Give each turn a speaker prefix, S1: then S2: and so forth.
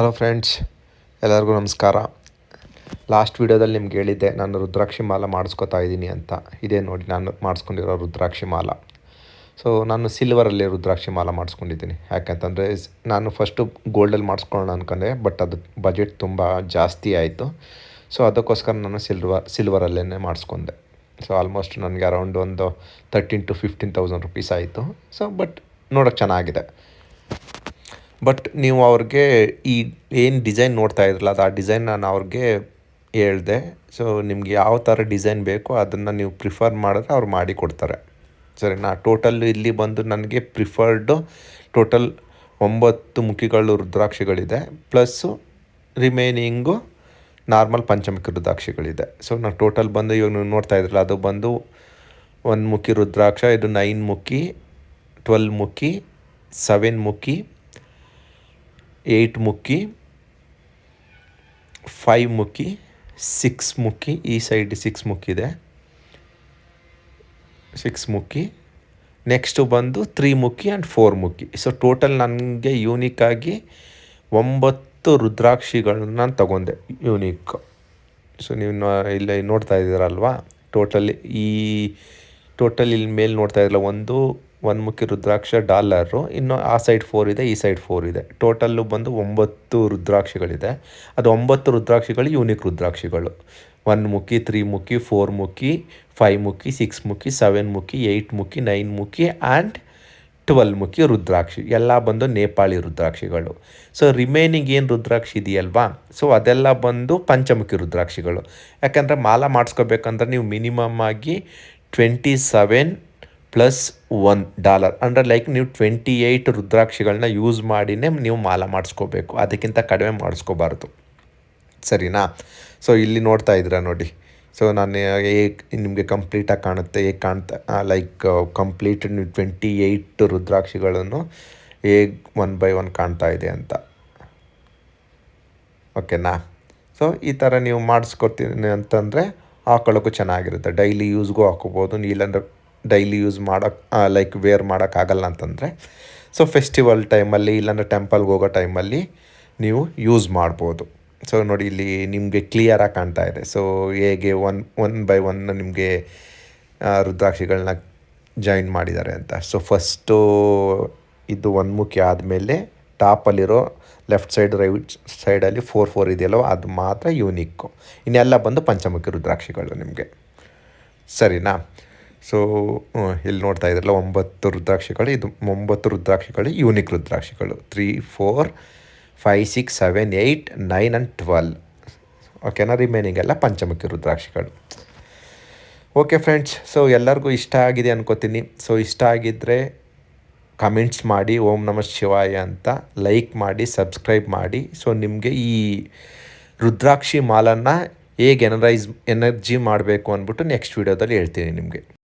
S1: Hello friends ಎಲ್ಲರಿಗೂ ನಮಸ್ಕಾರ. Last ವಿಡಿಯೋದಲ್ಲಿ ನಿಮ್ಗೆ ಹೇಳಿದ್ದೆ, ನಾನು ರುದ್ರಾಕ್ಷಿ ಮಾಲ ಮಾಡಿಸ್ಕೊತಾ ಇದ್ದೀನಿ ಅಂತ. ಇದೇ ನೋಡಿ, ನಾನು ಮಾಡಿಸ್ಕೊಂಡಿರೋ ರುದ್ರಾಕ್ಷಿ ಮಾಲ. ಸೊ ನಾನು ಸಿಲ್ವರಲ್ಲಿ ರುದ್ರಾಕ್ಷಿ ಮಾಲ ಮಾಡಿಸ್ಕೊಂಡಿದ್ದೀನಿ. ಯಾಕಂತಂದರೆ ನಾನು ಫಸ್ಟು ಗೋಲ್ಡಲ್ಲಿ ಮಾಡಿಸ್ಕೊಳ್ಳೋಣ ಅಂದ್ಕೊಂಡೆ ಬಟ್ ಅದು ಬಜೆಟ್ ತುಂಬ ಜಾಸ್ತಿ ಆಯಿತು. ಸೊ ಅದಕ್ಕೋಸ್ಕರ ನಾನು ಸಿಲ್ವರ್ ಸಿಲ್ವರಲ್ಲೇ ಮಾಡಿಸ್ಕೊಂಡೆ. ಸೊ ಆಲ್ಮೋಸ್ಟ್ ನನಗೆ ಅರೌಂಡ್ ಒಂದು thirteen to fifteen thousand rupees ಆಯಿತು. ಸೊ ಬಟ್ ನೋಡೋಕ್ಕೆ ಚೆನ್ನಾಗಿದೆ. ಬಟ್ ನೀವು ಅವ್ರಿಗೆ ಈ ಏನು ಡಿಸೈನ್ ನೋಡ್ತಾ ಇದ್ರಲ್ಲ, ಅದು ಆ ಡಿಸೈನ್ ನಾನು ಅವ್ರಿಗೆ ಹೇಳಿದೆ. ಸೊ ನಿಮ್ಗೆ ಯಾವ ಥರ ಡಿಸೈನ್ ಬೇಕೋ ಅದನ್ನು ನೀವು ಪ್ರಿಫರ್ ಮಾಡಿದ್ರೆ ಅವ್ರು ಮಾಡಿ ಕೊಡ್ತಾರೆ. ಸರಿನಾ? ಟೋಟಲ್ ಇಲ್ಲಿ ಬಂದು ನನಗೆ ಪ್ರಿಫರ್ಡು ಟೋಟಲ್ ಒಂಬತ್ತು ಮುಖಿಗಳು ರುದ್ರಾಕ್ಷಿಗಳಿದೆ. ಪ್ಲಸ್ಸು ರಿಮೈನಿಂಗು ನಾರ್ಮಲ್ ಪಂಚಮುಖಿ ರುದ್ರಾಕ್ಷಿಗಳಿದೆ. ಸೊ ನಾನು ಟೋಟಲ್ ಬಂದು ಇವಾಗ ನೀವು ನೋಡ್ತಾ ಇದ್ರಲ್ಲ, ಅದು ಬಂದು ಒಂದು ಮುಖಿ ರುದ್ರಾಕ್ಷ, ಇದು ನೈನ್ ಮುಖಿ ಟ್ವೆಲ್ ಮುಖಿ ಸೆವೆನ್ ಮುಖಿ ಏಯ್ಟ್ ಮುಕ್ಕಿ ಫೈವ್ ಮುಕ್ಕಿ ಸಿಕ್ಸ್ ಮುಕ್ಕಿ, ಈ ಸೈಡ್ ಸಿಕ್ಸ್ ಮುಕ್ಕಿದೆ. ಸಿಕ್ಸ್ ಮುಕ್ಕಿ ನೆಕ್ಸ್ಟು ಬಂದು ತ್ರೀ ಮುಕ್ಕಿ ಆ್ಯಂಡ್ ಫೋರ್ ಮುಕ್ಕಿ. ಸೊ ಟೋಟಲ್ ನನಗೆ ಯೂನಿಕ್ಕಾಗಿ ಒಂಬತ್ತು ರುದ್ರಾಕ್ಷಿಗಳನ್ನ ನಾನು ತಗೊಂಡೆ ಯೂನಿಕ್ ಸೊ ನೀವು ಇಲ್ಲಿ ನೋಡ್ತಾ ಇದ್ದೀರಲ್ವಾ? ಟೋಟಲಿ ಈ ಟೋಟಲ್ ಇಲ್ಲಿ ಮೇಲೆ ನೋಡ್ತಾ ಇದ್ದಿಲ್ಲ ಒಂದು ಒಂದು ಮುಖಿ ರುದ್ರಾಕ್ಷ ಡಾಲರು, ಇನ್ನು ಆ ಸೈಡ್ ಫೋರ್ ಇದೆ, ಈ ಸೈಡ್ ಫೋರ್ ಇದೆ. ಟೋಟಲ್ಲು ಬಂದು ಒಂಬತ್ತು ರುದ್ರಾಕ್ಷಿಗಳಿದೆ. ಅದು ಒಂಬತ್ತು ರುದ್ರಾಕ್ಷಿಗಳು ಯೂನಿಕ್ ರುದ್ರಾಕ್ಷಿಗಳು. ಒನ್ ಮುಖಿ ತ್ರೀ ಮುಖಿ ಫೋರ್ ಮುಖಿ ಫೈವ್ ಮುಖಿ ಸಿಕ್ಸ್ ಮುಖಿ ಸೆವೆನ್ ಮುಖಿ ಏಯ್ಟ್ ಮುಖಿ ನೈನ್ ಮುಖಿ ಆ್ಯಂಡ್ ಟ್ವೆಲ್ ಮುಖಿ ರುದ್ರಾಕ್ಷಿ. ಎಲ್ಲ ಬಂದು ನೇಪಾಳಿ ರುದ್ರಾಕ್ಷಿಗಳು. ಸೊ ರಿಮೈನಿಂಗ್ ಏನು ರುದ್ರಾಕ್ಷಿ ಇದೆಯಲ್ವಾ? ಸೊ ಅದೆಲ್ಲ ಬಂದು ಪಂಚಮುಖಿ ರುದ್ರಾಕ್ಷಿಗಳು. ಯಾಕಂದರೆ ಮಾಲ ಮಾಡಿಸ್ಕೋಬೇಕಂದ್ರೆ ನೀವು ಮಿನಿಮಮ್ ಆಗಿ twenty seven plus one dollar. ಅಂದರೆ ಲೈಕ್ ನೀವು ಟ್ವೆಂಟಿ ಏಯ್ಟ್ ರುದ್ರಾಕ್ಷಿಗಳನ್ನ ಯೂಸ್ ಮಾಡಿನೇ ನೀವು ಮಾಲ ಮಾಡಿಸ್ಕೋಬೇಕು. ಅದಕ್ಕಿಂತ ಕಡಿಮೆ ಮಾಡಿಸ್ಕೋಬಾರ್ದು. ಸರಿನಾ? ಸೊ ಇಲ್ಲಿ ನೋಡ್ತಾ ಇದ್ದೀರಾ ನೋಡಿ. ಸೊ ನಾನು ಹೇಗೆ ನಿಮಗೆ ಕಂಪ್ಲೀಟಾಗಿ ಕಾಣುತ್ತೆ, ಹೇಗೆ ಕಾಣ್ತಾ ಲೈಕ್ ಕಂಪ್ಲೀಟ್ ನೀವು ಟ್ವೆಂಟಿ ಏಯ್ಟ್ ರುದ್ರಾಕ್ಷಿಗಳನ್ನು ಹೇಗೆ ಒನ್ ಬೈ ಒನ್ ಕಾಣ್ತಾ ಇದೆ ಅಂತ. ಓಕೆನಾ ಸೊ ಈ ಥರ ನೀವು ಮಾಡಿಸ್ಕೊತೀನಿ ಅಂತಂದರೆ ಹಾಕೊಳ್ಳೋಕ್ಕೂ ಚೆನ್ನಾಗಿರುತ್ತೆ. ಡೈಲಿ ಯೂಸ್ಗೂ ಹಾಕೋಬೋದು ಇಲ್ಲಾಂದ್ರೆ ಡೈಲಿ ಯೂಸ್ ಮಾಡೋಕ್ಕೆ ಲೈಕ್ ವೇರ್ ಮಾಡೋಕ್ಕಾಗಲ್ಲ ಅಂತಂದರೆ ಸೊ ಫೆಸ್ಟಿವಲ್ ಟೈಮಲ್ಲಿ ಇಲ್ಲಾಂದರೆ ಟೆಂಪಲ್ಗೆ ಹೋಗೋ ಟೈಮಲ್ಲಿ ನೀವು ಯೂಸ್ ಮಾಡ್ಬೋದು. ಸೊ ನೋಡಿ ಇಲ್ಲಿ ನಿಮಗೆ ಕ್ಲಿಯರಾಗಿ ಕಾಣ್ತಾ ಇದೆ. ಸೊ ಹೇಗೆ ಒನ್ ಒನ್ ಬೈ ಒನ್ ನಿಮಗೆ ರುದ್ರಾಕ್ಷಿಗಳನ್ನ ಜಾಯಿನ್ ಮಾಡಿದ್ದಾರೆ ಅಂತ. ಸೊ ಫಸ್ಟು ಇದು ಮುಖ್ಯ ಆದಮೇಲೆ ಟಾಪಲ್ಲಿರೋ ಲೆಫ್ಟ್ ಸೈಡ್ ರೈಟ್ ಸೈಡಲ್ಲಿ ಫೋರ್ ಫೋರ್ ಇದೆಯಲ್ಲೋ, ಅದು ಮಾತ್ರ ಯೂನಿಕ್ಕು ಇನ್ನೆಲ್ಲ ಬಂದು ಪಂಚಮುಖಿ ರುದ್ರಾಕ್ಷಿಗಳು ನಿಮಗೆ. ಸರಿನಾ? ಸೊ ಇಲ್ಲಿ ನೋಡ್ತಾ ಇದ್ರಲ್ಲ ಒಂಬತ್ತು ರುದ್ರಾಕ್ಷಿಗಳು, ಇದು ಒಂಬತ್ತು ರುದ್ರಾಕ್ಷಿಗಳು unique ರುದ್ರಾಕ್ಷಿಗಳು. Three four five six seven eight nine and twelve ಓಕೆನಾ ರಿಮೈನಿಂಗ್ ಎಲ್ಲ ಪಂಚಮುಖಿ ರುದ್ರಾಕ್ಷಿಗಳು. ಓಕೆ ಫ್ರೆಂಡ್ಸ್ ಸೊ ಎಲ್ಲರಿಗೂ ಇಷ್ಟ ಆಗಿದೆ ಅನ್ಕೋತೀನಿ. ಸೊ ಇಷ್ಟ ಆಗಿದ್ದರೆ ಕಮೆಂಟ್ಸ್ ಮಾಡಿ, ಓಂ ನಮ ಶಿವಾಯ ಅಂತ ಲೈಕ್ ಮಾಡಿ ಸಬ್ಸ್ಕ್ರೈಬ್ ಮಾಡಿ. ಸೊ ನಿಮಗೆ ಈ ರುದ್ರಾಕ್ಷಿ ಮಾಲನ್ನು ಹೇಗೆ ಎನರೈಸ್, ಎನರ್ಜಿ ಮಾಡಬೇಕು ಅಂದ್ಬಿಟ್ಟು ನೆಕ್ಸ್ಟ್ ವೀಡಿಯೋದಲ್ಲಿ ಹೇಳ್ತೀನಿ ನಿಮಗೆ.